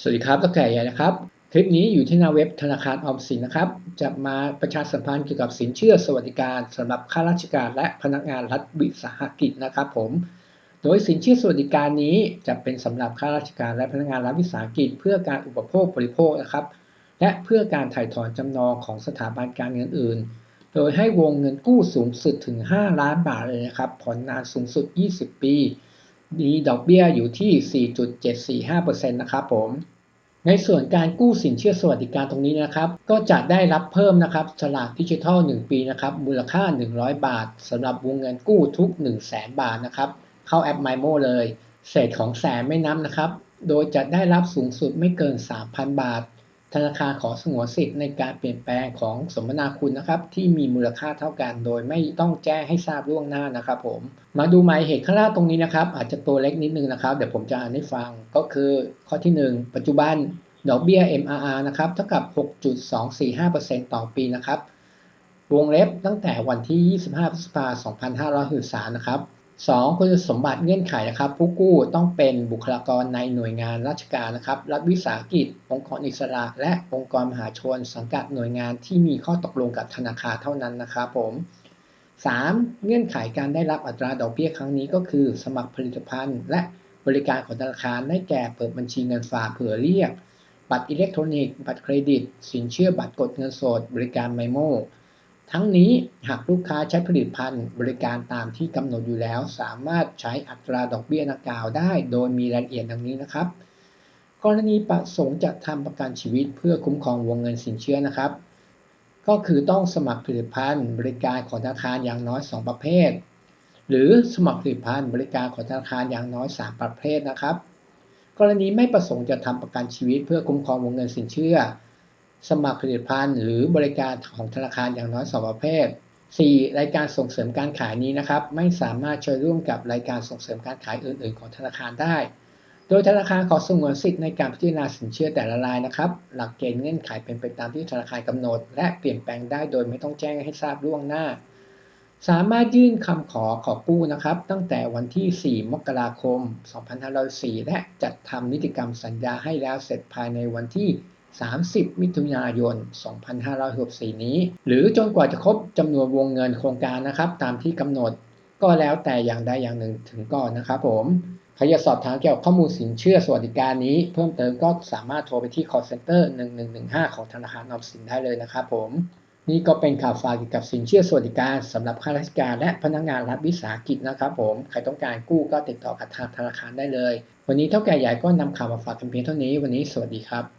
สวัสดีครับตะแก่ใหญ่นะครับ คลิปนี้อยู่ที่หน้าเว็บธนาคารออมสินนะครับ จะมาประชาสัมพันธ์เกี่ยวกับสินเชื่อสวัสดิการสำหรับข้าราชการและพนักงานรัฐวิสาหกิจนะครับผม โดยสินเชื่อสวัสดิการนี้จะเป็นสำหรับข้าราชการและพนักงานรัฐวิสาหกิจ เพื่อการอุปโภคบริโภคนะครับ และเพื่อการถ่ายถอนจำนองของสถาบันการเงินอื่น โดยให้วงเงินกู้สูงสุดถึง 5 ล้านบาทเลยนะครับ ผ่อนนานสูงสุด 20 ปี มีดอกเบี้ยอยู่ที่ 4.745%นะครับผมในส่วนการกู้สินเชื่อสวัสดิการตรงนี้นะครับ ก็จะได้รับเพิ่มนะครับฉลากดิจิทัล 1 ปีนะครับมูลค่า 100 บาทสำหรับวงเงินกู้ทุก 1 0 0 0 0แบาทนะครับ เข้าแอป MyMo เลย เศษของแสนไม่นับนะครับ โดยจะได้รับสูงสุดไม่เกิน 3,000 บาท ธนาคารขอสงวนสิทธิ์ในการเปลี่ยนแปลงของสมนาคุณนะครับ ที่มีมูลค่าเท่ากัน โดยไม่ต้องแจ้งให้ทราบล่วงหน้านะครับผม มาดูหมายเหตุข้างล่างตรงนี้นะครับ อาจจะตัวเล็กนิดนึงนะครับ เดี๋ยวผมจะอ่านให้ฟังก็คือข้อที่ 1 ปัจจุบันดอกเบี้ย MRR นะครับเท่ากับ 6.245%ต่อปีนะครับ วงเล็บตั้งแต่วันที่ 25พฤษภาคม2563นะครับ 2. คุณสมบัติเงื่อนไขนะครับ ผู้กู้ต้องเป็นบุคลากรในหน่วยงานราชการนะครับ รัฐวิสาหกิจ องค์กรอิสระ และองค์กรมหาชน สังกัดหน่วยงานที่มีข้อตกลงกับธนาคารเท่านั้นนะครับผม 3. เงื่อนไขการได้รับอัตราดอกเบี้ยครั้งนี้ก็คือ สมัครผลิตภัณฑ์ และบริการของธนาคารได้แก่เปิดบัญชีเงินฝากเผื่อเรียก บัตรอิเล็กทรอนิกส์บัตรเครดิต สินเชื่อบัตรกดเงินสด บริการไมโม ทั้งนี้หากลูกค้าใช้ผลิตภัณฑ์บริการตามที่กำหนดอยู่แล้ว สามารถใช้อัตราดอกเบี้ยดังกล่าวได้ โดยมีรายละเอียดดังนี้นะครับ กรณีประสงค์จะทำประกันชีวิตเพื่อคุ้มครองวงเงินสินเชื่อนะครับ ก็คือต้องสมัครผลิตภัณฑ์บริการของธนาคารอย่างน้อย 2 ประเภท หรือสมัครผลิตภัณฑ์บริการของธนาคารอย่างน้อย 3 ประเภทนะครับ กรณีไม่ประสงค์จะทำประกันชีวิตเพื่อคุ้มครองวงเงินสินเชื่อ สมัครผลิตภัณฑ์หรือบริการของธนาคารอย่างน้อย 2 ประเภท 4. รายการส่งเสริมการขายนี้นะครับ ไม่สามารถช่วยร่วมกับรายการส่งเสริมการขายอื่น ๆ ของธนาคารได้ โดยธนาคารขอสงวนสิทธิ์ในการพิจารณาสินเชื่อแต่ละรายนะครับ หลักเกณฑ์เงื่อนไขเป็นไปตามที่ธนาคารกำหนด และเปลี่ยนแปลงได้โดยไม่ต้องแจ้งให้ทราบล่วงหน้า สามารถยื่นคำขอขอกู้นะครับ ตั้งแต่วันที่ 4 มกราคม 2504และจัดทำนิติกรรมสัญญาให้แล้วเสร็จภายในวันที่ 30 มิถุนายน 2564 นี้ หรือจนกว่าจะครบจำนวนวงเงินโครงการนะครับ ตามที่กำหนดก็แล้วแต่อย่างใดอย่างหนึ่งถึงก่อนนะครับผมใครอยากสอบถามเกี่ยวกับข้อมูลสินเชื่อสวัสดิการนี้ เพิ่มเติมก็สามารถโทรไปที่ call center 1115 ของธนาคารออมสินได้เลยนะครับผมนี่ก็เป็นข่าวฝากเกี่ยวกับสินเชื่อสวัสดิการสำหรับข้าราชการและพนักงานรัฐวิสาหกิจนะครับผมใครต้องการกู้ก็ติดต่อกับทางธนาคารได้เลย วันนี้เท่าแก่ใหญ่ก็นำข่าวมาฝากกันเพียงเท่านี้วันนี้สวัสดีครับ